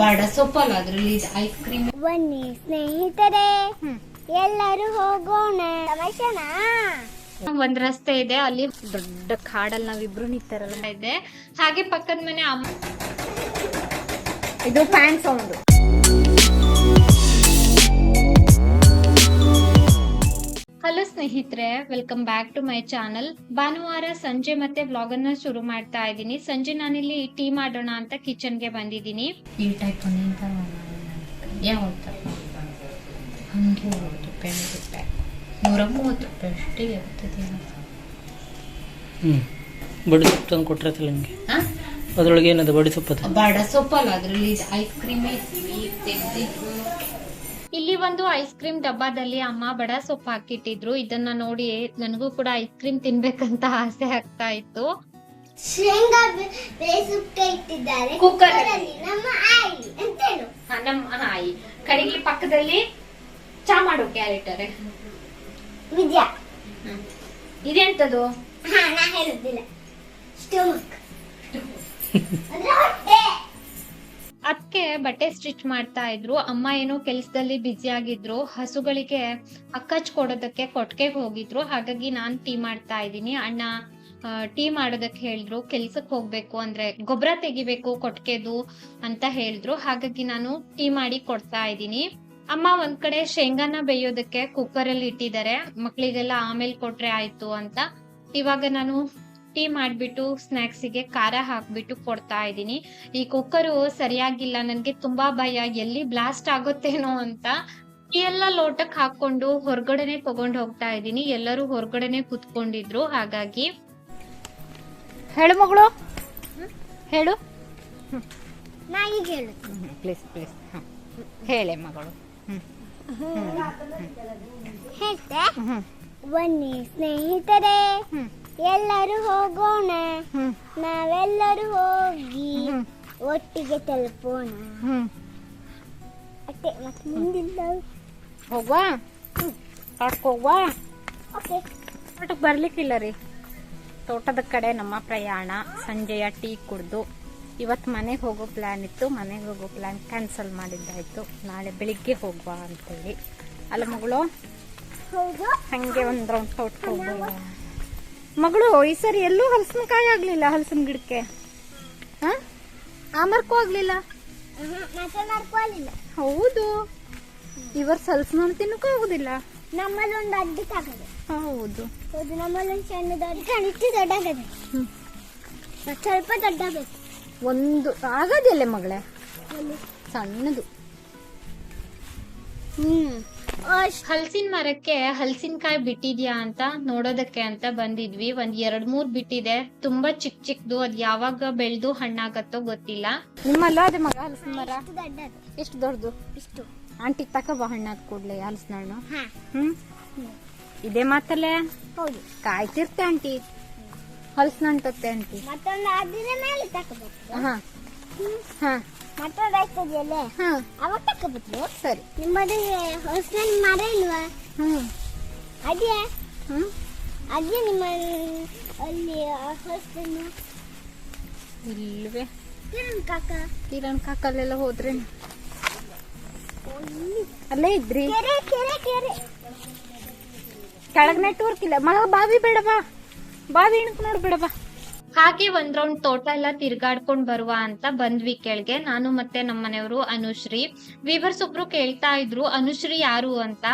ಬಾಡ ಸೊಪ್ಪಲ್ಲ ಅದ್ರಲ್ಲಿ ice cream ಬನ್ನಿ ಸ್ನೇಹಿತರೆ ಎಲ್ಲರೂ ಹೋಗೋಣ. ತಮಾಷೆನಾ ಒಂದ್ ರಸ್ತೆ ಇದೆ ಅಲ್ಲಿ ದೊಡ್ಡ ಕಾಡಲ್ಲಿ ನಾವಿಬ್ರು ನಿಂತಾರಲ್ಲ ಇದೆ. ಹಾಗೆ ಪಕ್ಕದ ಮನೆ ಅಮ್ಮ ಇದು ಫ್ಯಾನ್ ಸೌಂಡ್ ಹಲೋ ಸ್ನೇಹಿತರೆ welcome back to my channel ಭಾನುವಾರ ಸಂಜೆ ಮತ್ತೆ ವ್ಲಾಗ್ ಅನ್ನ ಶುರು ಮಾಡ್ತಾ ಇದ್ದೀನಿ. ಸಂಜೆ ನಾನಿಲ್ಲಿ ಟೀ ಮಾಡೋಣ ಅಂತ ಕಿಚನ್ಗೆ ಬಂದಿದ್ದೀನಿ. ಈ ಟೈಪ್ ಯಾವ ಹಂಗೆ ರೂಪಾಯಿ ರೂಪಾಯಿ ನೂರ ಮೂವತ್ತು ರೂಪಾಯಿ ಅಷ್ಟೇ ಇರ್ತದೆ ಹ್ಞೂ ಬಡಿ ತಂದು ಕೊಟ್ಟಿರತ್ತಲ್ಲ ನಿಮಗೆ? ಅದ್ರೊಳಗೆ ಏನದು ಬಡಿ ಸೊಪ್ಪದು? ಬಾಡ ಸೊಪ್ಪಲ್ಲ ಅದ್ರಲ್ಲಿ ಐಸ್ ಕ್ರೀಮ್ ಇಲ್ಲಿ ಒಂದು ಐಸ್ ಕ್ರೀಮ್ ಡಬ್ಬಾದಲ್ಲಿ ಅಮ್ಮ ಬಡ ಸೊಪ್ಪು ಹಾಕಿಟ್ಟಿದ್ರು. ಇದನ್ನ ನೋಡಿ ನನಗೂ ಕೂಡ ಐಸ್ ಕ್ರೀಮ್ ತಿನ್ಬೇಕಂತ ಆಸೆ ಆಗ್ತಾ ಇತ್ತು. ಶೇಂಗಾ ಬೆ- ಇಟ್ಟಿದ್ದಾರೆ. ಕುಕ್ಕರ್. ಕುಕ್ಕರಲ್ಲಿ ನಮ್ಮ ಆಯಿ ಅಂತೇನು ಹ, ನಮ್ಮ ನಾಯಿ ಕಡೆಗೆ ಪಕ್ಕದಲ್ಲಿ ಚಾ ಮಾಡು ಕ್ಯಾರೆಟರ್ ವಿದ್ಯಾ. ಇದೆಂತದು? ಹಾ ನಾ ಹೇಳುದಿಲ್ಲ. ಸ್ಟಮಕ್. ಅದಕ್ಕೆ ಬಟ್ಟೆ ಸ್ಟಿಚ್ ಮಾಡ್ತಾ ಇದ್ರು. ಅಮ್ಮ ಏನೋ ಕೆಲ್ಸದಲ್ಲಿ ಬ್ಯುಸಿ ಆಗಿದ್ರು. ಹಸುಗಳಿಗೆ ಅಕ್ಕಚ್ ಕೊಡೋದಕ್ಕೆ ಕೊಟ್ಟಿಗೆ ಹೋಗಿದ್ರು. ಹಾಗಾಗಿ ನಾನ್ ಟೀ ಮಾಡ್ತಾ ಇದ್ದೀನಿ. ಅಣ್ಣ ಟೀ ಮಾಡೋದಕ್ಕೆ ಹೇಳಿದ್ರು. ಕೆಲ್ಸಕ್ಕೆ ಹೋಗ್ಬೇಕು ಅಂದ್ರೆ ಗೊಬ್ಬರ ತೆಗಿಬೇಕು ಕೊಟ್ಟಿಗೆದು ಅಂತ ಹೇಳಿದ್ರು. ಹಾಗಾಗಿ ನಾನು ಟೀ ಮಾಡಿ ಕೊಡ್ತಾ ಇದ್ದೀನಿ. ಅಮ್ಮ ಒಂದ್ ಕಡೆ ಶೇಂಗಾನ ಬೇಯೋದಕ್ಕೆ ಕುಕ್ಕರ್ ಅಲ್ಲಿ ಇಟ್ಟಿದ್ದಾರೆ. ಮಕ್ಳಿಗೆಲ್ಲ ಆಮೇಲೆ ಕೊಟ್ರೆ ಆಯ್ತು ಅಂತ. ಇವಾಗ ನಾನು ಟೀ ಮಾಡ್ಬಿಟ್ಟು ಸ್ನ್ಯಾಕ್ಸಿಗೆ ಖಾರ ಹಾಕ್ಬಿಟ್ಟು ಕೊಡ್ತಾ ಇದ್ದೀನಿ. ಈ ಕುಕ್ಕರು ಸರಿಯಾಗಿಲ್ಲ ನನಗೆ ತುಂಬಾ ಭಯ ಎಲ್ಲಿ ಬ್ಲಾಸ್ಟ್ ಆಗುತ್ತೇನೋ ಅಂತ. ಟೀ ಎಲ್ಲ ಲೋಟಕ್ಕೆ ಹಾಕೊಂಡು ಹೊರಗಡೆನೆ ತಗೊಂಡು ಹೋಗ್ತಾ ಇದ್ದೀನಿ. ಎಲ್ಲರೂ ಹೊರಗಡೆನೆ ಕುತ್ಕೊಂಡಿದ್ರು ಹಾಗಾಗಿ. ಹೇಳು ಮಗಳು. ಹೇಳು. ನಾ ಈಗ ಹೇಳು. ಪ್ಲೀಸ್ ಪ್ಲೀಸ್ ಹೇಳೆ ಮಗಳು. ಹೇಳ್ತೆ. ಬನ್ನಿ ಸ್ನೇಹಿತರೆ. ಎಲ್ಲರೂ ಹೋಗೋಣ. ನಾವೆಲ್ಲರೂ ಹೋಗಿ ಒಟ್ಟಿಗೆ ತಲುಪೋಣ. ಅಷ್ಟೇ ಮತ್ತೆ ಮುಂದಿಲ್ಲ ಹೋಗ್ವಾ? ಹೋಗ್ವಾ? ಓಕೆ. ತೋಟಕ್ಕೆ ಬರ್ಲಿಕ್ಕಿಲ್ಲ ರೀ. ತೋಟದ ಕಡೆ ನಮ್ಮ ಪ್ರಯಾಣ. ಸಂಜೆಯ ಟೀ ಕುಡ್ದು. ಇವತ್ತು ಮನೆಗೆ ಹೋಗೋ ಪ್ಲ್ಯಾನ್ ಇತ್ತು. ಮನೆಗೆ ಹೋಗೋ ಪ್ಲ್ಯಾನ್ ಕ್ಯಾನ್ಸಲ್ ಮಾಡಿದ್ದಾಯ್ತು. ನಾಳೆ ಬೆಳಿಗ್ಗೆ ಹೋಗುವ ಅಂತೇಳಿ. ಅಲ್ಲ ಮಗಳು? ಹಂಗೆ ಒಂದು ರೌಂಡ್ ತೋಟಕ್ಕೆ ಹೋಗ್ಬೋದ ಮಗಳು ಈ ಸರಿ ಎಲ್ಲೂ ಹಲಸಿನಕಾಯಿ ಆಗ್ಲಿಲ್ಲ ಹಲಸಿನ ಗಿಡಕ್ಕೆ. ಹಾ? ಆಗ್ಲಿಲ್ಲ ಆಹಾ, ಮತ್ತೆ ಮಾಡ್ಕೊಳ್ಳಿಲ್ಲ ಹೌದು. ಈ ವರ್ಷ ಹಲಸಿನ ಹಣ್ಣು ತಿನ್ನಕ್ಕೂ ಆಗುದಿಲ್ಲ. ನಮ್ಮಲ್ಲಿ ಒಂದು ಅಡ್ಡಿ ತಗದೆ ಹೌದು. ಹೌದು ನಮ್ಮಲ್ಲಿ ಒಂದು ದೊಡ್ಡ ಕಣಿಟ್ಟು ದೊಡ್ಡಾಗದೆ ಸ್ವಲ್ಪ ದೊಡ್ಡಬೇಕು ಒಂದು ಆಗದಿಲ್ಲ ಮಗಳೇ? ಸಣ್ಣದು. ಹ್ಮ್. ಹಲಸಿನ ಮರಕ್ಕೆ ಹಲಸಿನಕಾಯಿ ಬಿಟ್ಟಿದ್ಯಾ ಅಂತ ನೋಡೋದಕ್ಕೆ ಅಂತ ಬಂದಿದ್ವಿ. ಒಂದ್ ಎರಡ್ ಮೂರ್ ಬಿಟ್ಟಿದೆ. ತುಂಬಾ ಚಿಕ್ಕ ಚಿಕ್ಕದು ಅದ್ ಯಾವಾಗ ಬೆಳೆದು ಹಣ್ಣಾಗತ್ತೋ ಗೊತ್ತಿಲ್ಲ. ನಿಮ್ಮಲ್ಲ ಅದೇ ಮಗ ಹಲಸಿನ ಮರ? ಇಷ್ಟು ದೊಡ್ಡದು? ಎಷ್ಟು ದೊಡ್ಡದು? ಇಷ್ಟು. ಆಂಟಿ ತಕಬ ಹಣ್ಣಾದ ಕೂಡ್ಲೆ ಹಲಸಿನ ಹಣ್ಣು. ಹಾ. ಹ್ಮ್? ಇದೇ ಮಾತಲ್ಲೇ? ಹೌದು. ಕಾಯ್ತಿರ್ತೆ ಆಂಟಿ. ಹಲಸಿನ ಹಣ್ಣು ತತ್ತೆ ಆಂಟಿ. ತಕೋಬೇಕು ಹಾ. ಹಾ ರೈಸ್ ಆಗ್ತದೆಯಲ್ಲ ಹಾ. ಅವಾಗ ತಕೋಬೇಕು ಸರಿ. ನಿಮ್ಮದು ಹೊಸ ಮರ ಇಲ್ವಾ? ಹ್ಞೂ ಅದೇ ಹ್ಞೂ ಅದೇ ನಿಮ್ಮ ಅಲ್ಲಿ ಹೊಸನ್ನು ಇಲ್ವೇ. ಕಿರಣ್ ಕಾಕ. ಕಿರಣ್ ಕಾಕಲ್ಲೆಲ್ಲ ಹೋದ್ರೆ? ಅಲ್ಲೇ ಇದ್ರಿ? ಕೆರೆ ಕೆರೆ ಕೆರೆ. ಕೆಳಗ್ ನೆಟ್ವರ್ಕ್ ಇಲ್ಲ ಮಗ ಬಾವಿ ಬೇಡ ಬಾ. ಬಾವಿ ಇಣಕ್ ನೋಡ್ಬೇಡ ಬಾ. ಹಾಗೆ ಒಂದ್ ರೌಂಡ್ ತೋಟ ಎಲ್ಲ ತಿರ್ಗಾಡ್ಕೊಂಡ್ ಬರುವ ಅಂತ ಬಂದ್ವಿ ಕೆಳಗೆ. ನಾನು ಮತ್ತೆ ನಮ್ಮ ಮನೆಯವರು ಅನುಶ್ರೀ. ವಿವರ್ಸ್ ಒಬ್ರು ಕೇಳ್ತಾ ಇದ್ರು, ಅನುಶ್ರೀ ಯಾರು? ಅಂತ.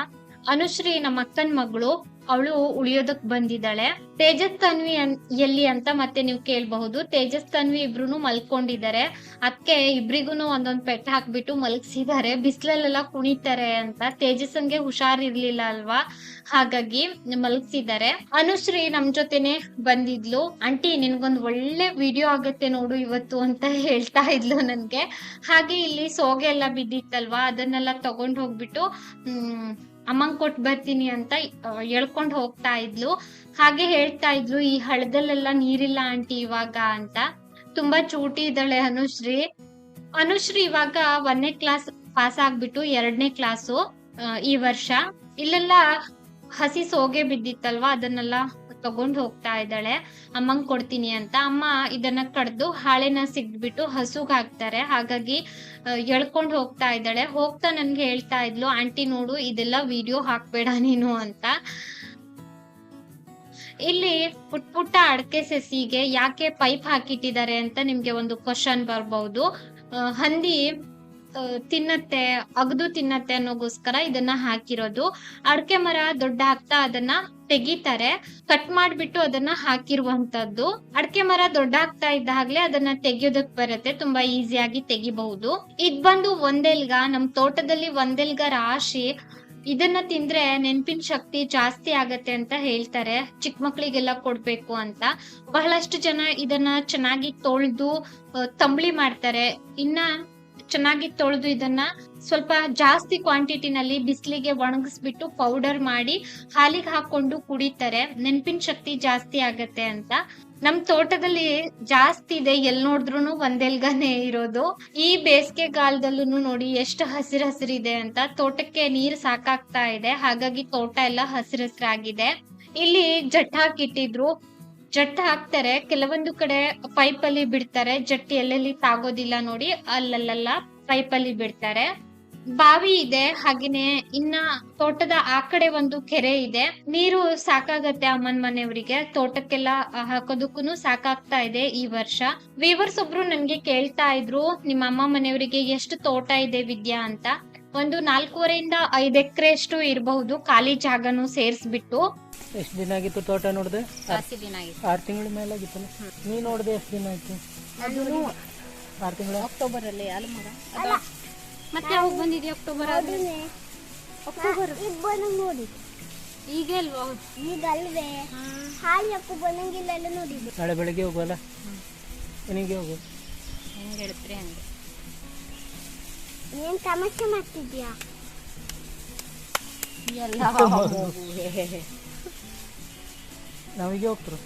ಅನುಶ್ರೀ ನಮ್ಮ ಅಕ್ಕನ್ ಮಗಳು. ಅವಳು ಉಳಿಯೋದಕ್ ಬಂದಿದ್ದಾಳೆ. ತೇಜಸ್ ತನ್ವಿ ಎಲ್ಲಿ ಅಂತ ಮತ್ತೆ ನೀವು ಕೇಳಬಹುದು. ತೇಜಸ್ ತನ್ವಿ ಇಬ್ರು ಮಲ್ಕೊಂಡಿದ್ದಾರೆ. ಅದಕ್ಕೆ ಇಬ್ರಿಗೂನು ಒಂದೊಂದ್ ಪೆಟ್ ಹಾಕ್ಬಿಟ್ಟು ಮಲಗಿಸಿದ್ದಾರೆ. ಬಿಸಿಲಲ್ಲೆಲ್ಲ ಕುಣಿತಾರೆ ಅಂತ. ತೇಜಸ್ಸನ್ಗೆ ಹುಷಾರಿರ್ಲಿಲ್ಲ ಅಲ್ವಾ? ಹಾಗಾಗಿ ಮಲಗಿಸಿದ್ದಾರೆ. ಅನುಶ್ರೀ ನಮ್ ಜೊತೆನೆ ಬಂದಿದ್ಲು. ಆಂಟಿ, ನಿನ್ಗೊಂದ್ ಒಳ್ಳೆ ವಿಡಿಯೋ ಆಗತ್ತೆ ನೋಡು ಇವತ್ತು ಅಂತ ಹೇಳ್ತಾ ಇದ್ಲು ನನ್ಗೆ. ಹಾಗೆ ಇಲ್ಲಿ ಸೋಗೆ ಎಲ್ಲ ಬಿದ್ದಿತ್ತಲ್ವಾ? ಅದನ್ನೆಲ್ಲ ತಗೊಂಡ್ ಹೋಗ್ಬಿಟ್ಟು, ಹ್ಮ್ ಅಮ್ಮಂಗ್ ಕೊಟ್ ಬರ್ತೀನಿ ಅಂತ ಎಳ್ಕೊಂಡು ಹೋಗ್ತಾ ಇದ್ಲು. ಹಾಗೆ ಹೇಳ್ತಾ ಇದ್ಲು, ಈ ಹಳದಲ್ಲೆಲ್ಲ ನೀರಿಲ್ಲ ಆಂಟಿ ಇವಾಗ ಅಂತ. ತುಂಬಾ ಚೂಟಿ ಇದ್ದಾಳೆ ಅನುಶ್ರೀ. ಅನುಶ್ರೀ ಇವಾಗ ಒಂದನೇ ಕ್ಲಾಸ್ ಪಾಸ್ ಆಗ್ಬಿಟ್ಟು ಎರಡನೇ ಕ್ಲಾಸು ಈ ವರ್ಷ. ಇಲ್ಲೆಲ್ಲ ಹಸಿ ಸೋಗೆ ಬಿದ್ದಿತ್ತಲ್ವಾ ಅದನ್ನೆಲ್ಲ? ತಗೊಂಡ್ ಹೋಗ್ತಾ ಇದ್ದಾಳೆ. ಅಮ್ಮಂಗ್ ಕೊಡ್ತೀನಿ ಅಂತ. ಅಮ್ಮ ಇದನ್ನ ಕಡ್ದು ಹಾಳೆನ ಸಿಗ್ಬಿಟ್ಟು ಹಸುಗ್ ಹಾಕ್ತಾರೆ. ಹಾಗಾಗಿ ಎಳ್ಕೊಂಡ್ ಹೋಗ್ತಾ ಇದ್ದಾಳೆ. ಹೋಗ್ತಾ ನನ್ಗೆ ಹೇಳ್ತಾ ಇದ್ಲು, ಆಂಟಿ ನೋಡು, ಇದೆಲ್ಲ ವಿಡಿಯೋ ಹಾಕ್ಬೇಡ ನೀನು ಅಂತ. ಇಲ್ಲಿ ಪುಟ್ ಪುಟ್ಟ ಅಡಕೆ ಸಸಿಗೆ ಯಾಕೆ ಪೈಪ್ ಹಾಕಿಟ್ಟಿದ್ದಾರೆ ಅಂತ ನಿಮ್ಗೆ ಒಂದು ಕ್ವಶನ್ ಬರ್ಬಹುದು ಹಂದಿ ತಿನ್ನತ್ತೆ, ಅಗದು ತಿನ್ನತ್ತೆ ಅನ್ನೋಗೋಸ್ಕರ ಇದನ್ನ ಹಾಕಿರೋದು. ಅಡಕೆ ಮರ ದೊಡ್ಡ ಆಗ್ತಾ ಅದನ್ನ ತೆಗಿತಾರೆ. ಕಟ್ ಮಾಡ್ಬಿಟ್ಟು ಅದನ್ನ ಹಾಕಿರುವಂತದ್ದು ಅಡಕೆ ಮರ ದೊಡ್ಡಾಗ್ತಾ ಇದ್ದಾಗ್ಲೇ ಅದನ್ನ ತೆಗಿಯೋದಕ್ ಬರುತ್ತೆ, ತುಂಬಾ ಈಸಿಯಾಗಿ ತೆಗಿಬಹುದು. ಇದ್ ಬಂದು ಒಂದೆಲ್ಗ, ನಮ್ ತೋಟದಲ್ಲಿ ಒಂದೆಲ್ಗ ರಾಶಿ ಇದನ್ನ ತಿಂದ್ರೆ ನೆನ್ಪಿನ ಶಕ್ತಿ ಜಾಸ್ತಿ ಆಗತ್ತೆ ಅಂತ ಹೇಳ್ತಾರೆ. ಚಿಕ್ಕ ಮಕ್ಳಿಗೆಲ್ಲ ಕೊಡ್ಬೇಕು ಅಂತ. ಬಹಳಷ್ಟು ಜನ ಇದನ್ನ ಚೆನ್ನಾಗಿ ತೊಳ್ದು ತಂಬ್ಳಿ ಮಾಡ್ತಾರೆ. ಇನ್ನ ಚೆನ್ನಾಗಿ ತೊಳೆದು ಇದನ್ನ ಸ್ವಲ್ಪ ಜಾಸ್ತಿ ಕ್ವಾಂಟಿಟಿನಲ್ಲಿ ಬಿಸಿಲಿಗೆ ಒಣಗಿಸ್ಬಿಟ್ಟು ಪೌಡರ್ ಮಾಡಿ ಹಾಲಿಗೆ ಹಾಕೊಂಡು ಕುಡಿತಾರೆ. ನೆನ್ಪಿನ ಶಕ್ತಿ ಜಾಸ್ತಿ ಆಗತ್ತೆ ಅಂತ. ನಮ್ ತೋಟದಲ್ಲಿ ಜಾಸ್ತಿ ಇದೆ, ಎಲ್ ನೋಡಿದ್ರು ಒಂದೆಲ್ಗಾನೆ ಇರೋದು. ಈ ಬೇಸಿಗೆ ಕಾಲದಲ್ಲೂ ನೋಡಿ ಎಷ್ಟು ಹಸಿರು ಹಸಿರಿದೆ ಅಂತ. ತೋಟಕ್ಕೆ ನೀರ್ ಸಾಕಾಗ್ತಾ ಇದೆ, ಹಾಗಾಗಿ ತೋಟ ಎಲ್ಲ ಹಸಿರು ಹಸಿರಾಗಿದೆ. ಇಲ್ಲಿ ಜಟ್ ಹಾಕಿಟ್ಟಿದ್ರು ಜಟ್ ಹಾಕ್ತಾರೆ. ಕೆಲವೊಂದು ಕಡೆ ಪೈಪ್ ಅಲ್ಲಿ ಬಿಡ್ತಾರೆ. ಜಟ್ಟಿ ಎಲ್ಲೆಲ್ಲಿ ತಾಗೋದಿಲ್ಲ ನೋಡಿ ಅಲ್ಲಲ್ಲ ಪೈಪ್ ಅಲ್ಲಿ ಬಿಡ್ತಾರೆ. ಬಾವಿ ಇದೆ, ಹಾಗೇನೆ ಇನ್ನ ತೋಟದ ಆ ಕಡೆ ಒಂದು ಕೆರೆ ಇದೆ. ನೀರು ಸಾಕಾಗತ್ತೆ ಅಮ್ಮನ್ ಮನೆಯವರಿಗೆ. ತೋಟಕ್ಕೆಲ್ಲ ಹಾಕೋದಕ್ಕೂ ಸಾಕಾಗ್ತಾ ಇದೆ ಈ ವರ್ಷ. ವೀವರ್ಸ್ ಒಬ್ರು ನನ್ಗೆ ಕೇಳ್ತಾ ಇದ್ರು, ನಿಮ್ಮ ಅಮ್ಮ ಮನೆಯವರಿಗೆ ಎಷ್ಟು ತೋಟ ಇದೆ ವಿದ್ಯಾ ಅಂತ? ಒಂದು ನಾಲ್ಕೂವರೆಯಿಂದ ಐದು ಎಕರೆ ಅಷ್ಟು ಇರಬಹುದು, ಖಾಲಿ ಜಾಗನು ಸೇರ್ಸ್ಬಿಟ್ಟು. ಎಷ್ಟು ದಿನ ಆಗಿತ್ತು ತೋಟ ನೋಡಿದೆ? ಜಾಸ್ತಿ ದಿನ ಆಗಿತ್ತು. ಆರು ತಿಂಗಳ ಮೇಲಾಗಿತ್ತಲ್ಲ ನೀ ನೋಡಿದೆ ಎಷ್ಟು ದಿನ ಆಯ್ತು? ಆರು ತಿಂಗಳ? ಅಕ್ಟೋಬರ್ ಅಲ್ಲಿ ಅಲ್ಲ. ಮರ ಅದು ಮತ್ತೆ ಯಾವಾಗ ಬಂದಿದ್ಯಾ ಅಕ್ಟೋಬರ್ ಆದ್ಮೇಲೆ ಅಕ್ಟೋಬರ್. ಈಗ ಬಂದಂಗ ನೋಡಿ ಈಗ ಅಲ್ವಾ ಈಗ ಅಲ್ವೇ. ಹಾಲು ಯಾಕೋ ಬಂದಂಗಿಲ್ಲ ಎಲ್ಲ ನೋಡಿದ್ದೆ. ನಾಳೆ ಬೆಳಗ್ಗೆ ಹೋಗುವಲ್ಲ? ಮನೆಗೆ ಹೋಗು ಹೆಂಗ್ ಹೇಳ್ತೀರಿ ಹಂಗೆ? ಏನ್ ತಮಾಷೆ ಮಾಡ್ತಿದ್ಯಾ ಎಲ್ಲ ನಾವೀಗೆ ಹೋಗ್ತರು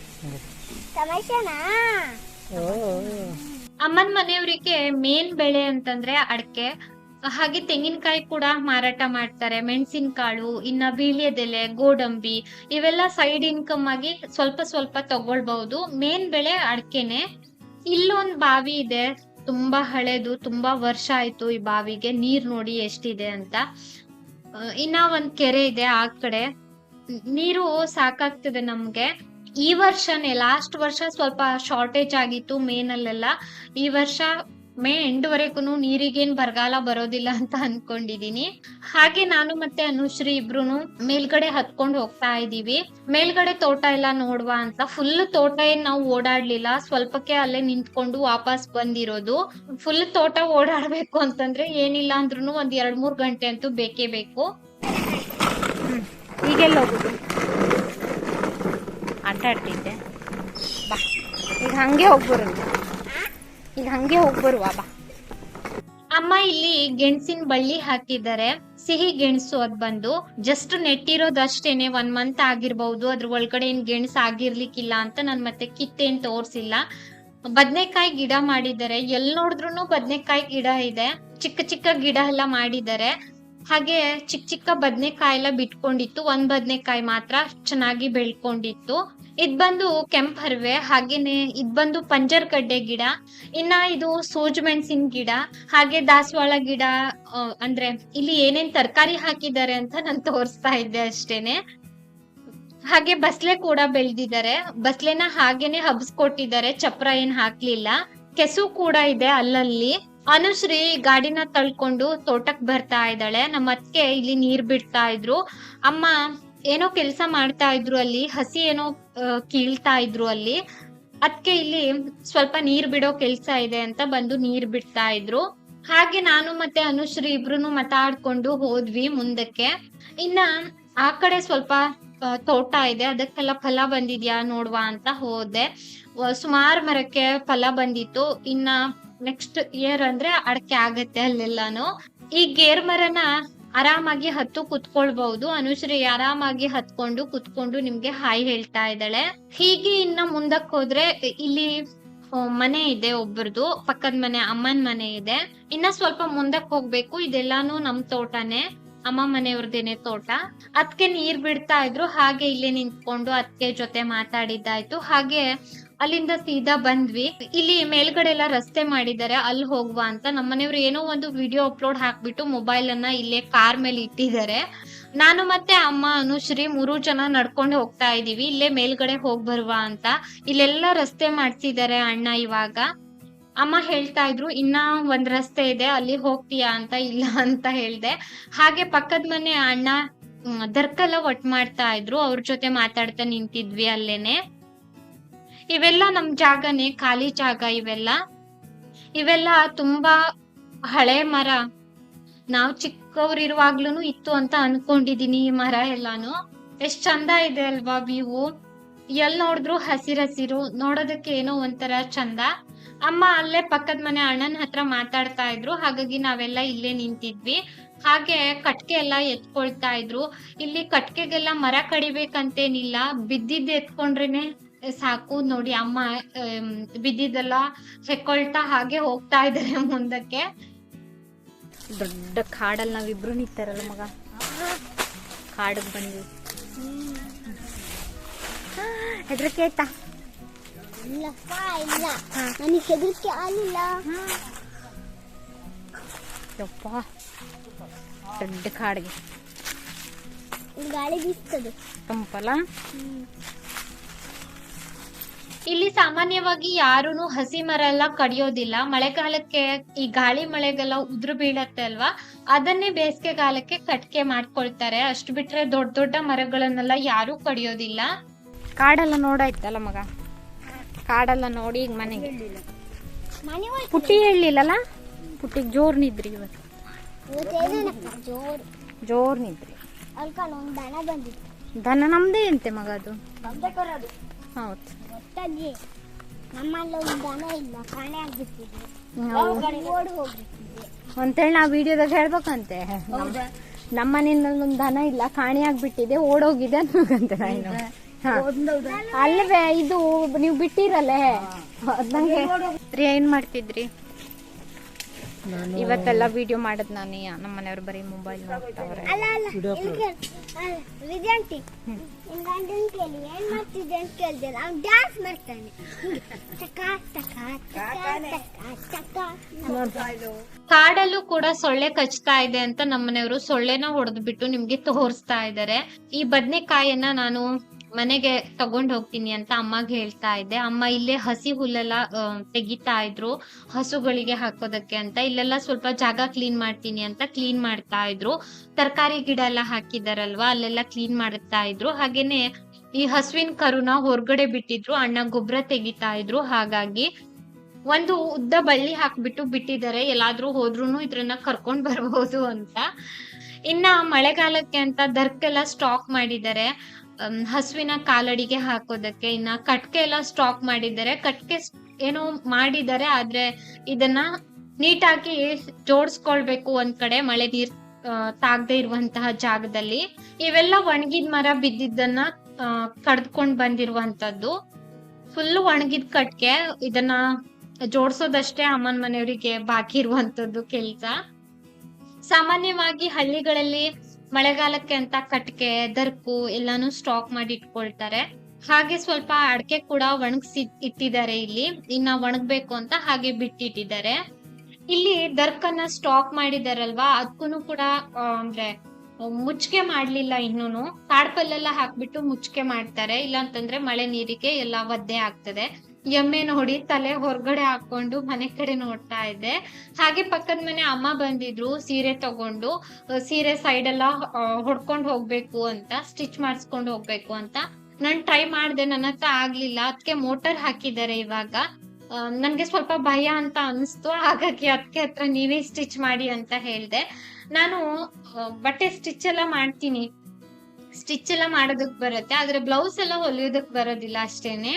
ಅಮ್ಮನ ಮನೆಯವರಿಗೆ ಮೇನ್ ಬೆಳೆ ಅಂತಂದ್ರೆ ಅಡಕೆ. ಹಾಗೆ ತೆಂಗಿನಕಾಯಿ ಕೂಡ ಮಾರಾಟ ಮಾಡ್ತಾರೆ. ಮೆಣಸಿನಕಾಳು ಇನ್ನ ಬೀಳ್ಯದೆಲೆ ಗೋಡಂಬಿ ಇವೆಲ್ಲ ಸೈಡ್ ಇನ್ಕಮ್ ಆಗಿ ಸ್ವಲ್ಪ ಸ್ವಲ್ಪ ತಗೊಳ್ಬಹುದು. ಮೇನ್ ಬೆಳೆ ಅಡಕೆನೆ. ಇಲ್ಲೊಂದ್ ಬಾವಿ ಇದೆ. ತುಂಬಾ ಹಳೆದು ತುಂಬಾ ವರ್ಷ ಆಯ್ತು ಈ ಬಾವಿಗೆ. ನೀರ್ ನೋಡಿ ಎಷ್ಟಿದೆ ಅಂತ. ಇನ್ನ ಒಂದ್ ಕೆರೆ ಇದೆ ಆ ಕಡೆ. ನೀರು ಸಾಕಾಗ್ತದೆ ನಮ್ಗೆ. ಈ ವರ್ಷನೇ ಲಾಸ್ಟ್ ವರ್ಷ ಸ್ವಲ್ಪ ಶಾರ್ಟೇಜ್ ಆಗಿತ್ತು ಮೇನಲ್ಲೆಲ್ಲ. ಈ ವರ್ಷ ಮೇ ಎಂಡ್ವರೆಗೂ ನೀರಿಗೇನ್ ಬರಗಾಲ ಬರೋದಿಲ್ಲ ಅಂತ ಅನ್ಕೊಂಡಿದೀನಿ. ಹಾಗೆ ನಾನು ಮತ್ತೆ ಅನುಶ್ರೀ ಇಬ್ರುನು ಮೇಲ್ಗಡೆ ಹತ್ಕೊಂಡ್ ಹೋಗ್ತಾ ಇದೀವಿ ಮೇಲ್ಗಡೆ ತೋಟ ಎಲ್ಲ ನೋಡುವ ಅಂತ. ಫುಲ್ ತೋಟ ಏನ್ ನಾವು ಓಡಾಡ್ಲಿಲ್ಲ. ಸ್ವಲ್ಪಕ್ಕೆ ಅಲ್ಲೇ ನಿಂತ್ಕೊಂಡು ವಾಪಸ್ ಬಂದಿರೋದು. ಫುಲ್ ತೋಟ ಓಡಾಡ್ಬೇಕು ಅಂತಂದ್ರೆ ಏನಿಲ್ಲ ಅಂದ್ರೂ ಒಂದ್ ಎರಡ್ ಮೂರ್ ಗಂಟೆ ಅಂತೂ ಬೇಕೇ ಬೇಕು. ಈಗೆಲ್ಲ ಹೋಗುದು ಆಟ ಆಡ್ತಿದ್ದೆ. ಬಾ. ಈಗ ಹಂಗೆ ಹೋಗ್ಬರು ಈಗ ಹಂಗೆ ಹೋಗ್ಬರುವ, ಬಾ. ಅಮ್ಮ ಇಲ್ಲಿ ಗೆಣಸಿನ ಬಳ್ಳಿ ಹಾಕಿದ್ದಾರೆ. ಸಿಹಿ ಗೆಣಸು ಅದ್ ಬಂದು. ಜಸ್ಟ್ ನೆಟ್ಟಿರೋದಷ್ಟೇನೆ ಒನ್ ಮಂತ್ ಆಗಿರ್ಬಹುದು ಅದ್ರ ಒಳಗಡೆ ಏನ್ ಗೆಣಸು ಆಗಿರ್ಲಿಕ್ಕಿಲ್ಲ ಅಂತ ನಾನು ಮತ್ತೆ ಕಿತ್ತೇನ್ ತೋರ್ಸಿಲ್ಲ. ಬದ್ನೆಕಾಯಿ ಗಿಡ ಮಾಡಿದ್ದಾರೆ. ಎಲ್ ನೋಡಿದ್ರು ಬದ್ನೆಕಾಯಿ ಗಿಡ ಇದೆ. ಚಿಕ್ಕ ಚಿಕ್ಕ ಗಿಡ ಎಲ್ಲ ಮಾಡಿದ್ದಾರೆ. ಹಾಗೆ ಚಿಕ್ಕ ಚಿಕ್ಕ ಬದನೆಕಾಯಿ ಎಲ್ಲ ಬಿಟ್ಕೊಂಡಿತ್ತು. ಒಂದ್ ಬದನೆಕಾಯಿ ಮಾತ್ರ ಚೆನ್ನಾಗಿ ಬೆಳ್ಕೊಂಡಿತ್ತು. ಇದ್ ಬಂದು ಕೆಂಪ್ ಹರ್ವೆ, ಹಾಗೇನೆ ಇದ್ ಬಂದು ಪಂಜರ್ ಕಡ್ಡೆ ಗಿಡ, ಇನ್ನ ಇದು ಸೂಜ್ ಮೆಣಸಿನ ಗಿಡ, ಹಾಗೆ ದಾಸವಾಳ ಗಿಡ ಅಂದ್ರೆ ಇಲ್ಲಿ ಏನೇನ್ ತರಕಾರಿ ಹಾಕಿದ್ದಾರೆ ಅಂತ ನಾನು ತೋರಿಸ್ತಾ ಇದ್ದೆ ಅಷ್ಟೇನೆ. ಹಾಗೆ ಬಸ್ಲೆ ಕೂಡ ಬೆಳ್ದಿದ್ದಾರೆ. ಬಸ್ಲೆನ ಹಾಗೇನೆ ಹಬ್ಸ್ಕೊಟ್ಟಿದ್ದಾರೆ. ಚಪ್ರ ಏನ್ ಹಾಕ್ಲಿಲ್ಲ. ಕೆಸು ಕೂಡ ಇದೆ ಅಲ್ಲಲ್ಲಿ. ಅನುಶ್ರೀ ಗಾಡಿನ ತಳ್ಕೊಂಡು ತೋಟಕ್ ಬರ್ತಾ ಇದ್ದಾಳೆ. ನಮ್ಮ ಅತ್ತಿಗೆ ಇಲ್ಲಿ ನೀರ್ ಬಿಡ್ತಾ ಇದ್ರು. ಅಮ್ಮ ಏನೋ ಕೆಲಸ ಮಾಡ್ತಾ ಇದ್ರು ಅಲ್ಲಿ, ಹಸಿ ಏನೋ ಕೀಳ್ತಾ ಇದ್ರು ಅಲ್ಲಿ. ಅದಕ್ಕೆ ಇಲ್ಲಿ ಸ್ವಲ್ಪ ನೀರ್ ಬಿಡೋ ಕೆಲ್ಸ ಇದೆ ಅಂತ ಬಂದು ನೀರ್ ಬಿಡ್ತಾ ಇದ್ರು. ಹಾಗೆ ನಾನು ಮತ್ತೆ ಅನುಶ್ರೀ ಇಬ್ರು ಮಾತಾಡ್ಕೊಂಡು ಹೋದ್ವಿ ಮುಂದಕ್ಕೆ. ಇನ್ನ ಆ ಕಡೆ ಸ್ವಲ್ಪ ತೋಟ ಇದೆ. ಅದಕ್ಕೆಲ್ಲ ಫಲ ಬಂದಿದ್ಯಾ ನೋಡುವ ಅಂತ ಹೋದೆ. ಸುಮಾರು ಮರಕ್ಕೆ ಫಲ ಬಂದಿತ್ತು. ಇನ್ನ ನೆಕ್ಸ್ಟ್ ಇಯರ್ ಅಂದ್ರೆ ಅಡಕೆ ಆಗತ್ತೆ ಅಲ್ಲೆಲ್ಲಾನು. ಈ ಗೇರ್ ಮರನ ಆರಾಮಾಗಿ ಹತ್ತು ಕುತ್ಕೊಳ್ಬಹುದು. ಅನುಶ್ರೀ ಆರಾಮಾಗಿ ಹತ್ಕೊಂಡು ಕುತ್ಕೊಂಡು ನಿಮ್ಗೆ ಹಾಯ್ ಹೇಳ್ತಾ ಇದ್ದಾಳೆ. ಹೀಗೆ ಇನ್ನ ಮುಂದಕ್ಕೆ ಹೋದ್ರೆ ಇಲ್ಲಿ ಮನೆ ಇದೆ ಒಬ್ಬರದು ಪಕ್ಕದ ಮನೆ, ಅಮ್ಮನ್ ಮನೆ ಇದೆ. ಇನ್ನ ಸ್ವಲ್ಪ ಮುಂದಕ್ಕೆ ಹೋಗ್ಬೇಕು. ಇದೆಲ್ಲಾನು ನಮ್ ತೋಟನೇ, ಅಮ್ಮ ಮನೆಯವ್ರದೇನೆ ತೋಟ. ಅದಕ್ಕೆ ನೀರ್ ಬಿಡ್ತಾ ಇದ್ರು, ಹಾಗೆ ಇಲ್ಲೇ ನಿಂತ್ಕೊಂಡು ಅದಕ್ಕೆ ಜೊತೆ ಮಾತಾಡಿದ್ದಾಯ್ತು. ಹಾಗೆ ಅಲ್ಲಿಂದ ಸೀದಾ ಬಂದ್ವಿ. ಇಲ್ಲಿ ಮೇಲ್ಗಡೆ ಎಲ್ಲ ರಸ್ತೆ ಮಾಡಿದ್ದಾರೆ. ಅಲ್ಲಿ ಹೋಗುವ ಅಂತ. ನಮ್ಮನೆಯವ್ರು ಏನೋ ಒಂದು ವಿಡಿಯೋ ಅಪ್ಲೋಡ್ ಹಾಕ್ಬಿಟ್ಟು ಮೊಬೈಲ್ ಅನ್ನ ಇಲ್ಲೇ ಕಾರ್ ಮೇಲೆ ಇಟ್ಟಿದ್ದಾರೆ. ನಾನು ಮತ್ತೆ ಅಮ್ಮ, ಅನುಶ್ರೀ ಮೂರು ಜನ ನಡ್ಕೊಂಡು ಹೋಗ್ತಾ ಇದೀವಿ. ಇಲ್ಲೇ ಮೇಲ್ಗಡೆ ಹೋಗ್ ಬರುವ ಅಂತ. ಇಲ್ಲೆಲ್ಲ ರಸ್ತೆ ಮಾಡ್ತಿದ್ದಾರೆ ಅಣ್ಣ ಇವಾಗ. ಅಮ್ಮ ಹೇಳ್ತಾ ಇದ್ರು, ಇನ್ನ ಒಂದ್ ರಸ್ತೆ ಇದೆ. ಅಲ್ಲಿ ಹೋಗ್ತೀಯಾ ಅಂತ? ಇಲ್ಲ ಅಂತ ಹೇಳ್ದೆ. ಹಾಗೆ ಪಕ್ಕದ ಮನೆ ಅಣ್ಣ ದರ್ಕಲ್ಲ ಒಟ್ ಮಾಡ್ತಾ ಇದ್ರು. ಅವ್ರ ಜೊತೆ ಮಾತಾಡ್ತಾ ನಿಂತಿದ್ವಿ ಅಲ್ಲೇನೆ. ಇವೆಲ್ಲ ನಮ್ ಜಾಗನೇ, ಖಾಲಿ ಜಾಗ ಇವೆಲ್ಲ. ಇವೆಲ್ಲ ತುಂಬಾ ಹಳೆ ಮರ. ನಾವ್ ಚಿಕ್ಕವ್ರಿರುವಾಗ್ಲೂ ಇತ್ತು ಅಂತ ಅನ್ಕೊಂಡಿದೀನಿ ಈ ಮರ ಎಲ್ಲಾನು. ಎಷ್ಟ್ ಚಂದ ಇದೆ ಅಲ್ವಾ ವ್ಯೂ ಎಲ್ ನೋಡಿದ್ರು ಹಸಿರಸಿರು, ನೋಡೋದಕ್ಕೆ ಏನೋ ಒಂಥರ ಚಂದ. ಅಮ್ಮ ಅಲ್ಲೇ ಪಕ್ಕದ ಮನೆ ಅಣ್ಣನ ಹತ್ರ ಮಾತಾಡ್ತಾ ಇದ್ರು, ಹಾಗಾಗಿ ನಾವೆಲ್ಲ ಇಲ್ಲೇ ನಿಂತಿದ್ವಿ. ಹಾಗೆ ಕಟ್ಕೆ ಎಲ್ಲ ಎತ್ಕೊಳ್ತಾ ಇದ್ರು. ಇಲ್ಲಿ ಕಟ್ಕೆಗೆಲ್ಲ ಮರ ಕಡಿಬೇಕಂತೇನಿಲ್ಲ, ಬಿದ್ದಿದ್ದು ಎತ್ಕೊಂಡ್ರೇನೆ ಸಾಕು ನೋಡಿ ಅಮ್ಮ ಬಿದ್ದಿದ್ದೆಲ್ಲ ಹೆಕ್ಕೊಳ್ತಾ ಹಾಗೆ ಹೋಗ್ತಾ ಇದಾರೆ ಮುಂದಕ್ಕೆ. ದೊಡ್ಡ ಕಾಡಲ್ಲಿ ನಾವಿಬ್ರು ನಿಂತಾರಲ್ಲ ಮಗ. ಕಾಡಿಗೆ ಬಂದ್ವಿ. ಹೆದರಿಕೆ ಆಯ್ತಾ? ಇಲ್ಲಪ್ಪ ಇಲ್ಲ. ನನಗೆ ಹೆದರಿಕೆ ಆಗಲಿಲ್ಲ. ಯಪ್ಪ ದೊಡ್ಡ ಕಾಡಿಗೆ. ಗಾಳಿ ಬೀಸ್ತದೆ. ತಂಪಲ್ಲ? ಇಲ್ಲಿ ಸಾಮಾನ್ಯವಾಗಿ ಯಾರೂನು ಹಸಿ ಮರ ಎಲ್ಲ ಕಡಿಯೋದಿಲ್ಲ. ಮಳೆಗಾಲಕ್ಕೆ ಈ ಗಾಳಿ ಮಳೆಗೆಲ್ಲ ಉದುರು ಬೀಳತ್ತೆ ಅಲ್ವಾ? ಅದನ್ನೇ ಬೇಸಿಗೆಗಾಲಕ್ಕೆ ಕಟ್ಕೆ ಮಾಡ್ಕೊಳ್ತಾರೆ. ಅಷ್ಟು ಬಿಟ್ರೆ ದೊಡ್ಡ ದೊಡ್ಡ ಮರಗಳನ್ನೆಲ್ಲ ಯಾರು ಕಡಿಯೋದಿಲ್ಲ. ಕಾಡೆಲ್ಲ ನೋಡಾಯ್ತಲ್ಲ ಮಗ? ಕಾಡೆಲ್ಲ ನೋಡಿ ಈಗ ಮನೆಗೆ. ಪುಟ್ಟಿ ಹೇಳಿಲ್ಲಲ್ಲ ಪುಟ್ಟಿಗೆ ಜೋರ್ ನಿದ್ರಿ ಇವತ್ತು. ಜೋರು ಜೋರ್ ನಿದ್ರಿ ದನ ನಮ್ದೇ ಅಂತೆ ಮಗ ಅದು. ಹೌದು. ಗೊತ್ತಾಗಿ ನಮ್ಮಲ್ಲಿ ಒಂದು ದನ ಇಲ್ಲ ಕಾಣೆ ಆಗ್ಬಿಟ್ಟಿದೆ. ಓಡಿ ಹೋಗ್ಬಿಟ್ಟಿದೆ. ಅಂತೇಳಿ ನಾವು ವಿಡಿಯೋದಾಗ ಹೇಳ್ಬೇಕಂತೆ. ನಮ್ಮ ಮನೆಯಲ್ಲಿ ಒಂದು ದನ ಇಲ್ಲ ಕಾಣಿ ಆಗ್ಬಿಟ್ಟಿದೆ ಓಡೋಗಿದೆ ಅನ್ಬೇಕಂತೆ ನಾನು. ಅಲ್ವೇ ಇದು ನೀವು ಬಿಟ್ಟಿರಲ್ಲೇ ನಂಗೆ ಏನ್ ಮಾಡ್ತಿದ್ರಿ? ಇವತ್ತೆಲ್ಲ ವಿಡಿಯೋ ಮಾಡದ್ ನಾನು ನಮ್ಮ ಮನೆಯವ್ರು ಬರೀ ಮೊಬೈಲ್ ನೋಡ್ತಾವ್ರೆ. ಕೇಳಿ ಏನ್ ಮಾಡ್ತಿದ್ದೆ ಅಂತ ಕೇಳ್ದೆ ಅವ್ನು ಡ್ಯಾನ್ಸ್ ಮಾಡ್ತಾನೆ. ಕಾಡಲ್ಲೂ ಕೂಡ ಸೊಳ್ಳೆ ಕಚ್ತಾ ಇದೆ ಅಂತ ನಮ್ಮನೆಯವರು ಸೊಳ್ಳೆನ ಹೊಡೆದ್ಬಿಟ್ಟು ನಿಮ್ಗೆ ತೋರಿಸ್ತಾ ಇದ್ದಾರೆ ಈ ಬದ್ನೆಕಾಯನ್ನ ನಾನು ಮನೆಗೆ ತಗೊಂಡ್ ಹೋಗ್ತೀನಿ ಅಂತ ಅಮ್ಮಗೆ ಹೇಳ್ತಾ ಇದ್ದೆ. ಅಮ್ಮ ಇಲ್ಲೇ ಹಸಿ ಹುಲ್ಲೆಲ್ಲ ತೆಗಿತಾ ಇದ್ರು. ಹಸುಗಳಿಗೆ ಹಾಕೋದಕ್ಕೆ ಅಂತ. ಇಲ್ಲೆಲ್ಲ ಸ್ವಲ್ಪ ಜಾಗ ಕ್ಲೀನ್ ಮಾಡ್ತೀನಿ ಅಂತ ಕ್ಲೀನ್ ಮಾಡ್ತಾ ಇದ್ರು. ತರಕಾರಿ ಗಿಡ ಎಲ್ಲ ಹಾಕಿದಾರಲ್ವಾ, ಅಲ್ಲೆಲ್ಲ ಕ್ಲೀನ್ ಮಾಡ್ತಾ ಇದ್ರು. ಹಾಗೇನೆ ಈ ಹಸುವಿನ ಕರುನ ಹೊರಗಡೆ ಬಿಟ್ಟಿದ್ರು, ಅಣ್ಣ ಗೊಬ್ಬರ ತೆಗಿತಾ ಇದ್ರು. ಹಾಗಾಗಿ ಒಂದು ಉದ್ದ ಬಳ್ಳಿ ಹಾಕ್ಬಿಟ್ಟು ಬಿಟ್ಟಿದ್ದಾರೆ. ಎಲ್ಲಾದ್ರೂ ಹೋದ್ರು ಇದ್ರನ್ನ ಕರ್ಕೊಂಡ್ ಬರ್ಬೋದು ಅಂತ. ಇನ್ನ ಮಳೆಗಾಲಕ್ಕೆ ಅಂತ ದರ್ಕೆಲ್ಲ ಸ್ಟಾಕ್ ಮಾಡಿದ್ದಾರೆ. ಹಸುವಿನ ಕಾಲಡಿಗೆ ಹಾಕೋದಕ್ಕೆ, ಇನ್ನ ಕಟ್ಕೆ ಎಲ್ಲ ಸ್ಟಾಕ್ ಮಾಡಿದ್ದಾರೆ ಕಟ್ಕೆ ಏನೋ ಮಾಡಿದ್ದಾರೆ, ಆದ್ರೆ ಇದನ್ನ ನೀಟಾಗಿ ಜೋಡಿಸ್ಕೊಳ್ಬೇಕು ಒಂದ್ ಕಡೆ, ಮಳೆ ನೀರ್ ತಾಗ್ದೇ ಇರುವಂತಹ ಜಾಗದಲ್ಲಿ. ಇವೆಲ್ಲ ಒಣಗಿದ ಮರ ಬಿದ್ದಿದ್ದನ್ನ ಕಡ್ದ್ಕೊಂಡ್ ಬಂದಿರುವಂತದ್ದು. ಫುಲ್ ಒಣಗಿದ ಕಟ್ಕೆ ಇದನ್ನ ಜೋಡ್ಸೋದಷ್ಟೇ ಅಮ್ಮನ್ ಮನೆಯವರಿಗೆ ಬಾಕಿ ಇರುವಂತದ್ದು ಕೆಲ್ಸ. ಸಾಮಾನ್ಯವಾಗಿ ಹಳ್ಳಿಗಳಲ್ಲಿ ಮಳೆಗಾಲಕ್ಕೆ ಅಂತ ಕಟ್ಕೆ ದರ್ಕು ಎಲ್ಲಾನು ಸ್ಟಾಕ್ ಮಾಡಿ ಇಟ್ಕೊಳ್ತಾರೆ. ಹಾಗೆ ಸ್ವಲ್ಪ ಅಡಕೆ ಕೂಡ ಒಣಗಿಸಿ ಇಟ್ಟಿದ್ದಾರೆ ಇಲ್ಲಿ. ಇನ್ನ ಒಣಗ್ಬೇಕು ಅಂತ ಹಾಗೆ ಬಿಟ್ಟಿಟ್ಟಿದ್ದಾರೆ. ಇಲ್ಲಿ ದರ್ಕನ್ನ ಸ್ಟಾಕ್ ಮಾಡಿದಾರಲ್ವಾ? ಅದಕ್ಕೂ ಕೂಡ ಅಂದ್ರೆ ಮುಚ್ಕೆ ಮಾಡ್ಲಿಲ್ಲ ಇನ್ನೂನು. ತಾಡ್ಪಲ್ಲೆಲ್ಲ ಹಾಕ್ಬಿಟ್ಟು ಮುಚ್ಕೆ ಮಾಡ್ತಾರೆ. ಇಲ್ಲ ಅಂತಂದ್ರೆ ಮಳೆ ನೀರಿಗೆ ಎಲ್ಲ ಒದ್ದೆ ಆಗ್ತದೆ. ಎಮ್ಮೆ ನೋಡಿ ತಲೆ ಹೊರಗಡೆ ಹಾಕೊಂಡು ಮನೆ ಕಡೆ ನೋಡ್ತಾ ಇದ್ದೆ. ಹಾಗೆ ಪಕ್ಕದ ಮನೆ ಅಮ್ಮ ಬಂದಿದ್ರು, ಸೀರೆ ತಗೊಂಡು ಸೀರೆ ಸೈಡ್ ಎಲ್ಲ ಹೊಡ್ಕೊಂಡು ಹೋಗ್ಬೇಕು ಅಂತ ಸ್ಟಿಚ್ ಮಾಡಿಸ್ಕೊಂಡು ಹೋಗ್ಬೇಕು ಅಂತ. ನಾನು ಟ್ರೈ ಮಾಡಿದೆ, ನನ್ನ ಹತ್ರ ಆಗ್ಲಿಲ್ಲ. ಅದಕ್ಕೆ ಮೋಟರ್ ಹಾಕಿದ್ದಾರೆ ಇವಾಗ. ನನ್ಗೆ ಸ್ವಲ್ಪ ಭಯ ಅಂತ ಅನಿಸ್ತು. ಹಾಗಾಗಿ ಅದಕ್ಕೆ ಹತ್ರ ನೀವೇ ಸ್ಟಿಚ್ ಮಾಡಿ ಅಂತ ಹೇಳಿದೆ. ನಾನು ಬಟ್ಟೆ ಸ್ಟಿಚ್ ಎಲ್ಲ ಮಾಡ್ತೀನಿ. ಸ್ಟಿಚ್ ಎಲ್ಲ ಮಾಡೋದಕ್ ಬರುತ್ತೆ. ಆದ್ರೆ ಬ್ಲೌಸ್ ಎಲ್ಲ ಹೊಲಿಯೋದಕ್ ಬರೋದಿಲ್ಲ ಅಷ್ಟೇನೆ.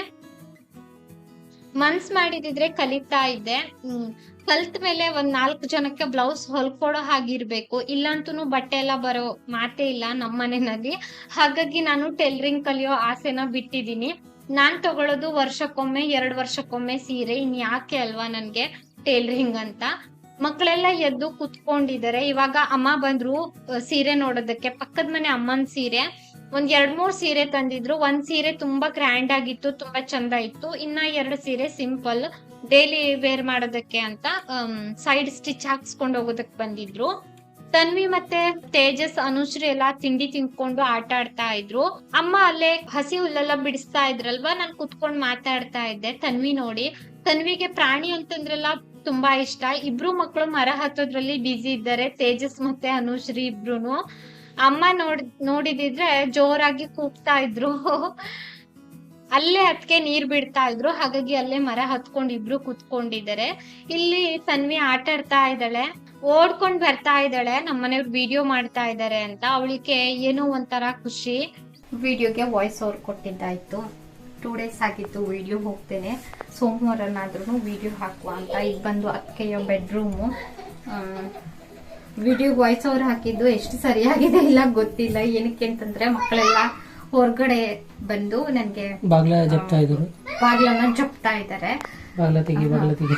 ಮನ್ಸ್ ಮಾಡಿದಿದ್ರೆ ಕಲಿತಾ ಇದ್ದೆ. ಹ್ಮ್, ಕಲ್ತ ಮೇಲೆ ಒಂದ್ ನಾಲ್ಕು ಜನಕ್ಕೆ ಬ್ಲೌಸ್ ಹೊಲ್ಕೊಡೋ ಹಾಗಿರ್ಬೇಕು. ಇಲ್ಲಂತೂ ಬಟ್ಟೆ ಎಲ್ಲ ಬರೋ ಮಾತೇ ಇಲ್ಲ ನಮ್ಮ ಮನೆಯಲ್ಲಿ ಹಾಗಾಗಿ ನಾನು ಟೈಲರಿಂಗ್ ಕಲಿಯೋ ಆಸೆನ ಬಿಟ್ಟಿದ್ದೀನಿ. ನಾನ್ ತಗೊಳ್ಳೋದು ವರ್ಷಕ್ಕೊಮ್ಮೆ, ಎರಡ್ ವರ್ಷಕ್ಕೊಮ್ಮೆ ಸೀರೆ. ಇನ್ ಯಾಕೆ ಅಲ್ವಾ ನನ್ಗೆ ಟೈಲರಿಂಗ್ ಅಂತ. ಮಕ್ಕಳೆಲ್ಲ ಎದ್ದು ಕುತ್ಕೊಂಡಿದ್ದಾರೆ. ಇವಾಗ ಅಮ್ಮ ಬಂದ್ರು ಸೀರೆ ನೋಡೋದಕ್ಕೆ. ಪಕ್ಕದ ಮನೆ ಅಮ್ಮನ್ ಸೀರೆ. ಒಂದ್ ಎರಡ್ ಮೂರ್ ಸೀರೆ ತಂದಿದ್ರು. ಒಂದ್ ಸೀರೆ ತುಂಬಾ ಗ್ರ್ಯಾಂಡ್ ಆಗಿತ್ತು, ತುಂಬಾ ಚಂದ ಇತ್ತು. ಇನ್ನ ಎರಡು ಸೀರೆ ಸಿಂಪಲ್. ಡೈಲಿ ವೇರ್ ಮಾಡೋದಕ್ಕೆ ಅಂತ ಸೈಡ್ ಸ್ಟಿಚ್ ಹಾಕ್ಸ್ಕೊಂಡು ಹೋಗೋದಕ್ ಬಂದಿದ್ರು. ತನ್ವಿ ಮತ್ತೆ ತೇಜಸ್, ಅನುಶ್ರೀ ಎಲ್ಲ ತಿಂಡಿ ತಿನ್ಕೊಂಡು ಆಟ ಆಡ್ತಾ ಇದ್ರು. ಅಮ್ಮ ಅಲ್ಲೇ ಹಸಿ ಹುಲ್ಲೆಲ್ಲ ಬಿಡಿಸ್ತಾ ಇದ್ರಲ್ವಾ? ನಾನ್ ಕುತ್ಕೊಂಡ್ ಮಾತಾಡ್ತಾ ಇದ್ದೆ ತನ್ವಿ ನೋಡಿ. ತನ್ವಿಗೆ ಪ್ರಾಣಿ ಅಂತಂದ್ರೆಲ್ಲ ತುಂಬಾ ಇಷ್ಟ. ಇಬ್ರು ಮಕ್ಕಳು ಮರ ಹತ್ತೋದ್ರಲ್ಲಿ ಬ್ಯುಸಿ ಇದ್ದಾರೆ. ತೇಜಸ್ ಮತ್ತೆ ಅನುಶ್ರೀ ಇಬ್ರುನು. ಅಮ್ಮ ನೋಡ್, ನೋಡಿದಿದ್ರೆ ಜೋರಾಗಿ ಕೂಗ್ತಾ ಇದ್ರು. ಅಲ್ಲೇ ಅದಕ್ಕೆ ನೀರ್ ಬಿಡ್ತಾ ಇದ್ರು. ಹಾಗಾಗಿ ಅಲ್ಲೇ ಮರ ಹತ್ಕೊಂಡ್ ಇಬ್ರು ಕುತ್ಕೊಂಡಿದ್ದಾರೆ. ಇಲ್ಲಿ ತನ್ವಿ ಆಟ ಆಡ್ತಾ ಇದ್ದಾಳೆ. ಓಡ್ಕೊಂಡ್ ಬರ್ತಾ ಇದ್ದಾಳೆ. ನಮ್ಮನೆಯವ್ರು ವಿಡಿಯೋ ಮಾಡ್ತಾ ಇದ್ದಾರೆ ಅಂತ. ಅವಳಿಗೆ ಏನೋ ಒಂಥರ ಖುಷಿ. ವಿಡಿಯೋಗೆ ವಾಯ್ಸ್ ಓವರ್ ಕೊಟ್ಟಿದ್ದಾಯ್ತು. ಟೂ ಡೇಸ್ ಆಗಿತ್ತು ವಿಡಿಯೋ ಹೋಗ್ತೇನೆ. ಸೋಮವಾರನಾದ್ರೂ ವಿಡಿಯೋ ಹಾಕುವ ಅಂತ. ಈಗ ಬಂದು ಅಕ್ಕೆಯ ಬೆಡ್ರೂಮು ವಿಡಿಯೋಗೆ ವಾಯ್ಸ್ ಅವ್ರು ಹಾಕಿದ್ದು ಎಷ್ಟು ಸರಿಯಾಗಿದೆ ಇಲ್ಲ ಗೊತ್ತಿಲ್ಲ. ಏನಕ್ಕೆ ಅಂತಂದ್ರೆ ಮಕ್ಕಳೆಲ್ಲ ಹೊರಗಡೆ ಬಂದು ನನಗೆ ಬಾಗ್ಲ ಜಪ್ತಾ ಇದ್ರು ಬಾಗ್ಲನ್ನ ಜಪ್ತಾ ಇದ್ದಾರೆ. ಬಾಗ್ಲ ತೆಗಿ ಬಾಗ್ಲ ತೆಗಿ.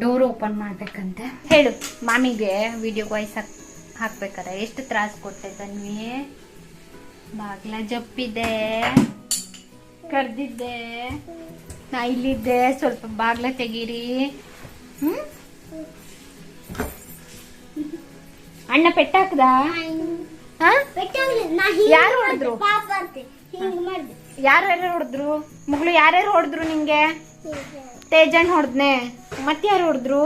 ಡೋರ್ ಓಪನ್ ಮಾಡ್ಬೇಕಂತೆ. ಹೇಳು ಮಾಮಿಗೆ ವಿಡಿಯೋ ವಾಯ್ಸ್ ಹಾಕ್ ಹಾಕ್ಬೇಕಾರೆ ಎಷ್ಟು ತ್ರಾಸ್ ಕೊಟ್ಟೆ ತನ್ವಿ? ಬಾಗ್ಲ ಜಪ್ಪಿದೆ ಕರ್ದಿದ್ದೆ ನಾ ಇಲ್ಲಿದ್ದೆ ಸ್ವಲ್ಪ ಬಾಗ್ಲ ತೆಗೀರಿ. ಹ್ಮ್? ಅಣ್ಣ ಪೆಟ್ಟಾಕ್ದ ಯಾರು ಹೊಡೆದ್ರು? ಹೊಡ್ದ್ರು? ಯಾರ್ಯಾರು ಹೊಡೆದ್ರು? ಮಗಳು ಯಾರ್ಯಾರು ಹೊಡೆದ್ರು ನಿಂಗೆ? ತೇಜಣ್ಣ ಹೊಡೆದ್ನೆ. ಯಾರು ಹೊಡೆದ್ರು?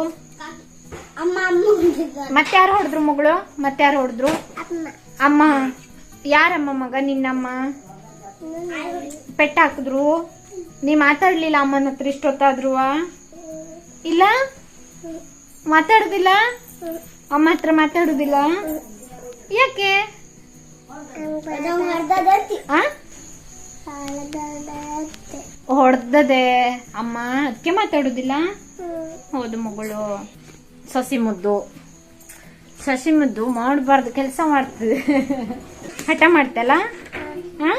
ಹೊಡ್ದಿದ್ದಾರೆ. ಮತ್ತಾರು ಹೊಡೆದ್ರು ಮಗಳು? ಮತ್ತಾರು ಹೊಡೆದ್ರು? ಅಮ್ಮ ಅಮ್ಮ. ಯಾರಮ್ಮ ಮಗ? ನಿನ್ನಮ್ಮ. ಪೆಟ್ಟ ಹಾಕಿದ್ರು? ನೀ ಮಾತಾಡ್ಲಿಲ್ಲ ಅಮ್ಮನ ಹತ್ರ ಇಷ್ಟೊತ್ತಾದ್ರು? ಇಲ್ಲ? ಮಾತಾಡುದಿಲ್ಲ? ಅಮ್ಮ ಹತ್ರ ಮಾತಾಡುದಿಲ್ಲ? ಯಾಕೆ. ಹೊಡೆದದೆ. ಅಮ್ಮ ಅದಕ್ಕೆ ಮಾತಾಡುದಿಲ್ಲ? ಹೌದು ಮಗಳು. ಸಸಿ ಮುದ್ದು. ಸಸಿ ಮುದ್ದು ಮಾಡಬಾರ್ದು ಕೆಲಸ ಮಾಡ್ತದೆ. ಹಠ ಮಾಡ್ತಲ್ಲ? ಹಾ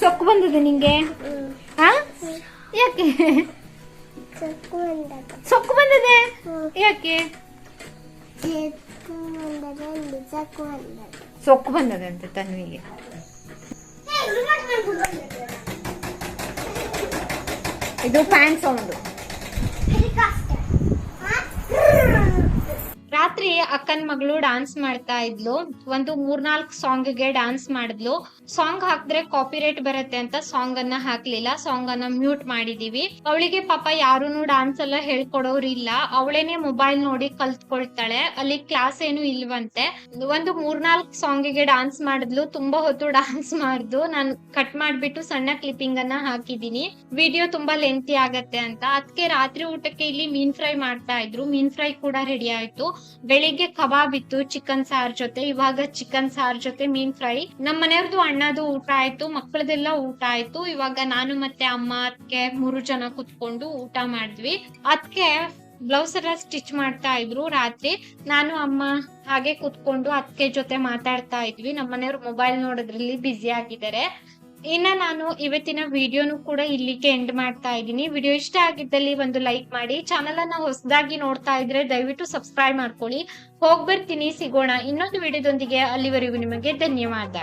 ಸೊಕ್ಕು ಬಂದದೆ ನಿಂಗೆ? ಹಾ ಯಾಕೆ. ಸೊಕ್ಕು ಬಂದದೆ. ಯಾಕೆ? ಸೊಕ್ಕು ಬಂದದೆ ಅಂತ ತನ್ವಿಗೆ. ಇದು ಫ್ಯಾನ್ ಸೌಂಡು. ರಾತ್ರಿ ಅಕ್ಕನ್ ಮಗಳು ಡಾನ್ಸ್ ಮಾಡ್ತಾ ಇದ್ಲು. ಒಂದು ಮೂರ್ನಾಲ್ಕು ಸಾಂಗ್ಗೆ ಡಾನ್ಸ್ ಮಾಡಿದ್ಲು. ಸಾಂಗ್ ಹಾಕಿದ್ರೆ ಕಾಪಿರೈಟ್ ಬರುತ್ತೆ ಅಂತ ಸಾಂಗ್ ಅನ್ನ ಹಾಕ್ಲಿಲ್ಲ ಸಾಂಗ್ ಅನ್ನ ಮ್ಯೂಟ್ ಮಾಡಿದೀವಿ. ಅವಳಿಗೆ ಪಾಪ ಯಾರೂನು ಡಾನ್ಸ್ ಎಲ್ಲ ಹೇಳ್ಕೊಡೋರಿಲ್ಲ ಅವಳೇನೆ ಮೊಬೈಲ್ ನೋಡಿ ಕಲ್ತ್ಕೊಳ್ತಾಳೆ. ಅಲ್ಲಿ ಕ್ಲಾಸ್ ಏನು ಇಲ್ವಂತೆ. ಒಂದು ಮೂರ್ನಾಲ್ಕು ಸಾಂಗಿಗೆ ಡಾನ್ಸ್ ಮಾಡಿದ್ಲು, ತುಂಬಾ ಹೊತ್ತು ಡಾನ್ಸ್ ಮಾಡ್ದು. ನಾನು ಕಟ್ ಮಾಡ್ಬಿಟ್ಟು ಸಣ್ಣ ಕ್ಲಿಪ್ಪಿಂಗ್ ಅನ್ನ ಹಾಕಿದೀನಿ. ವಿಡಿಯೋ ತುಂಬಾ ಲೆಂತಿ ಆಗತ್ತೆ ಅಂತ. ಅದಕ್ಕೆ ರಾತ್ರಿ ಊಟಕ್ಕೆ ಇಲ್ಲಿ ಮೀನ್ ಫ್ರೈ ಮಾಡ್ತಾ ಇದ್ರು. ಮೀನ್ ಫ್ರೈ ಕೂಡ ರೆಡಿ ಆಯ್ತು. ಬೆಳಿಗ್ಗೆ ಕಬಾಬ್ ಇತ್ತು ಚಿಕನ್ ಸಾರ್ ಜೊತೆ. ಇವಾಗ ಚಿಕನ್ ಸಾರ್ ಜೊತೆ ಮೀನ್ ಫ್ರೈ. ನಮ್ಮ ಮನೆಯವ್ರದ್ದು ಅಣ್ಣದು ಊಟ ಆಯ್ತು, ಮಕ್ಕಳದೆಲ್ಲ ಊಟ ಆಯ್ತು. ಇವಾಗ ನಾನು ಮತ್ತೆ ಅಮ್ಮ ಅದಕ್ಕೆ ಮೂರು ಜನ ಕುತ್ಕೊಂಡು ಊಟ ಮಾಡಿದ್ವಿ. ಅದಕ್ಕೆ ಬ್ಲೌಸ್ ಎಲ್ಲ ಸ್ಟಿಚ್ ಮಾಡ್ತಾ ಇದ್ರು ರಾತ್ರಿ. ನಾನು, ಅಮ್ಮ ಹಾಗೆ ಕುತ್ಕೊಂಡು ಅದಕ್ಕೆ ಜೊತೆ ಮಾತಾಡ್ತಾ ಇದ್ವಿ. ನಮ್ಮ ಮನೆಯವ್ರು ಮೊಬೈಲ್ ನೋಡೋದ್ರಲ್ಲಿ ಬ್ಯುಸಿ ಆಗಿದ್ದಾರೆ. ಇನ್ನ ನಾನು ಇವತ್ತಿನ ವಿಡಿಯೋನು ಕೂಡ ಇಲ್ಲಿಗೆ ಎಂಡ್ ಮಾಡ್ತಾ ಇದ್ದೀನಿ. ವಿಡಿಯೋ ಇಷ್ಟ ಆಗಿದ್ದಲ್ಲಿ ಒಂದು ಲೈಕ್ ಮಾಡಿ. ಚಾನಲ್ ಅನ್ನ ಹೊಸದಾಗಿ ನೋಡ್ತಾ ಇದ್ರೆ ದಯವಿಟ್ಟು ಸಬ್ಸ್ಕ್ರೈಬ್ ಮಾಡ್ಕೊಳ್ಳಿ. ಹೋಗ್ಬರ್ತೀನಿ ಸಿಗೋಣ. ಇನ್ನೊಂದು ವಿಡಿಯೋದೊಂದಿಗೆ ಅಲ್ಲಿವರೆಗೂ ನಿಮಗೆ ಧನ್ಯವಾದ.